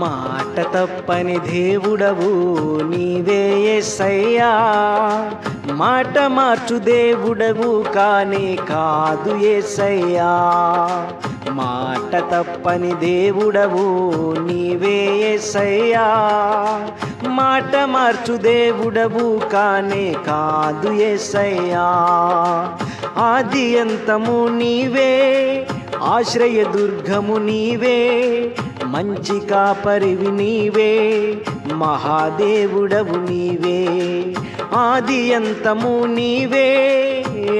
మాట తప్పని దేవుడవు నీవే ఎస్సయ్యా మాట మార్చు దేవుడవు కానీ కాదు ఏసయ్యా. మాట తప్పని దేవుడవు నీవే ఏసయ్యా. మాట మార్చు దేవుడవు కానే కాదు ఏసయ్యా. ఆది అంతము నీవే ఆశ్రయ దుర్గము నీవే మంచి కాపరివి నీవే మహాదేవుడవు నీవే ఆది అంతము నీవే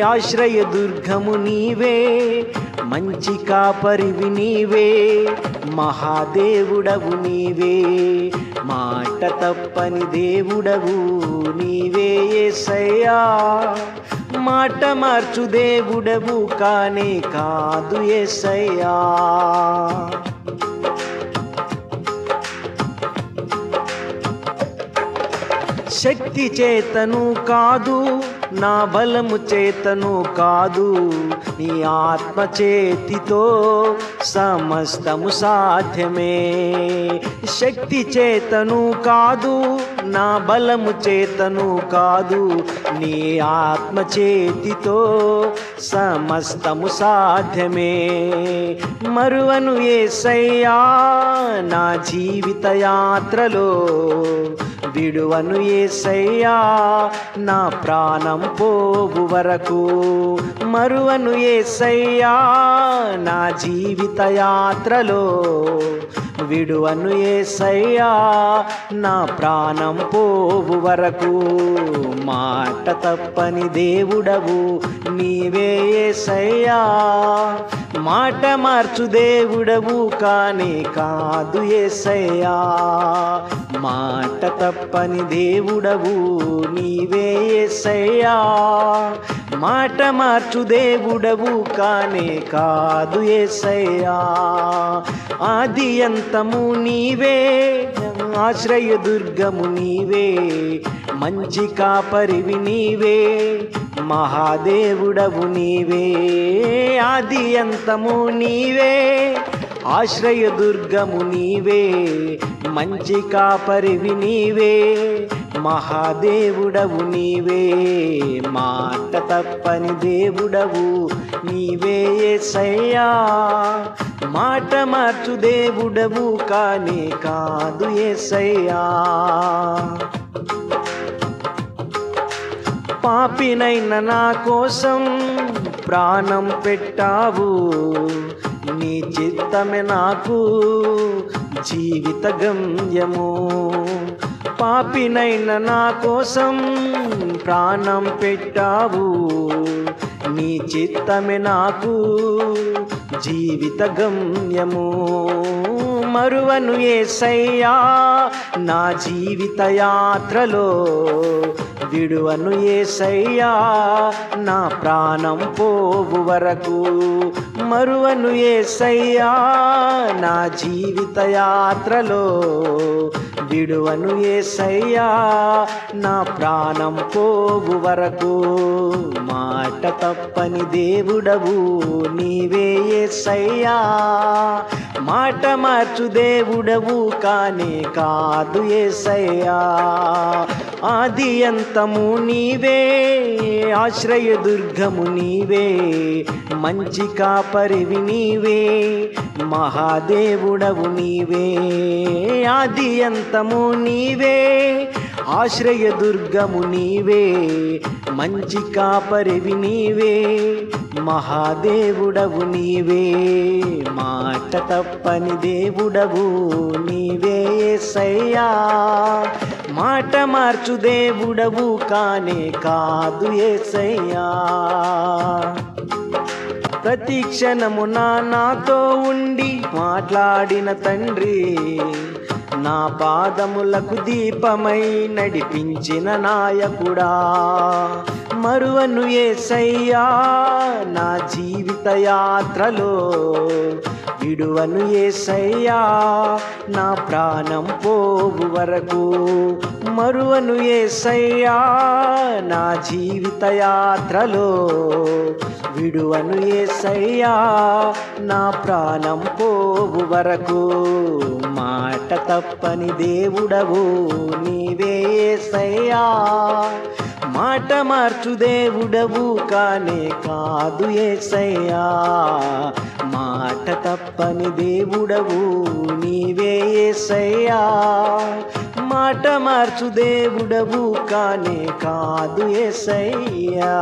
ఆశ్రయ దుర్గము నీవే మంచి కాపరివి నీవే మహాదేవుడవు నీవే మాట తప్పని దేవుడవు నీవే ఏసయ్యా. మాట మార్చు దేవుడవు కానే కాదు ఏసయ్యా. శక్తి చేతను కాదు నా బలము చేతను కాదు. నీ ఆత్మ చేతితో సమస్తము సాధ్యమే. శక్తి చేతను కాదు నా బలము చేతను కాదు. నీ ఆత్మ చేతితో సమస్తము సాధ్యమే. మరువను ఏసయ్యా నా జీవిత యాత్రలో విడువను ఏసయ్యా నా ప్రాణం పోవు వరకు. మరువను ఏసయ్యా నా జీవిత యాత్రలో. విడువను ఏసయ్యా నా ప్రాణం పోవు వరకు. మాట తప్పని దేవుడవు నీవే ఏసయ్యా. మాట మార్చు దేవుడవు కానీ కాదు ఏసయ్యా. మాట తప్పని దేవుడవు నీవే ఏసయ్యా. మాట మార్చు దేవుడవు కానీ కాదు ఏసయ్యా. ఆది అంతము నీవే ఆశ్రయ దుర్గము నీవే మంచి కాపరివి నీవే. మహాదేవుడవు నీవే ఆది అంతము నీవే ఆశ్రయదుర్గము నీవే మంచి కాపరివి నీవే మహాదేవుడవు నీవే మాట తప్పని దేవుడవు నీవే ఏసయ్యా. మాట మార్చు దేవుడవు కానీ కాదు ఏసయ్యా. పాపినైన నా కోసం ప్రాణం పెట్టావు. నీ చిత్తమే నాకు జీవిత గమ్యము. పాపినైన నా కోసం ప్రాణం పెట్టావు. నీ చిత్తమే నాకు జీవిత గమ్యము. మరువను ఏసయ్యా. నా జీవిత యాత్రలో విడువను ఏసయ్యా. నా ప్రాణం పోవు వరకు మరువను ఏసయ్యా. నా జీవిత యాత్రలో విడువను ఏసయ్యా నా ప్రాణం పోవు వరకు. మాట తప్పని దేవుడవు నీవే ఏసయ్యా. మాట మార్చు దేవుడవు కానే కాదు ఏసయ్యా. ఆది అంతము నీవే ఆశ్రయ దుర్గము నీవే మంచి కాపరివి నీవే. మహాదేవుడవు నీవే ఆది అంతము నీవే ఆశ్రయ దుర్గము నీవే మంచి కాపరివి నీవే మహాదేవుడవు నీవే మాట తప్పని దేవుడవు నీవే సయ్యా మాట మార్చు దేవుడవు కానే కాదు ఏసయ్యా. ప్రతి క్షణము నా నాతో ఉండి మాట్లాడిన తండ్రి నా పాదములకు దీపమై నడిపించిన నాయకుడా. మరువను ఏసయ్యా నా జీవిత యాత్రలో విడువను ఏసయ్యా నా ప్రాణం పోవు వరకు మరువను ఏసయ్యా నా జీవిత యాత్రలో విడువను ఏసయ్యా నా ప్రాణం పోవు వరకు మాట తప్పని దేవుడవు నీవే మాట మార్చు దేవుడవు కానే కాదు ఏసయ్యా. మాట తప్పని దేవుడవు నీవే ఏసయ్యా. మాట మార్చు దేవుడవు కానే కాదు ఏసయ్యా.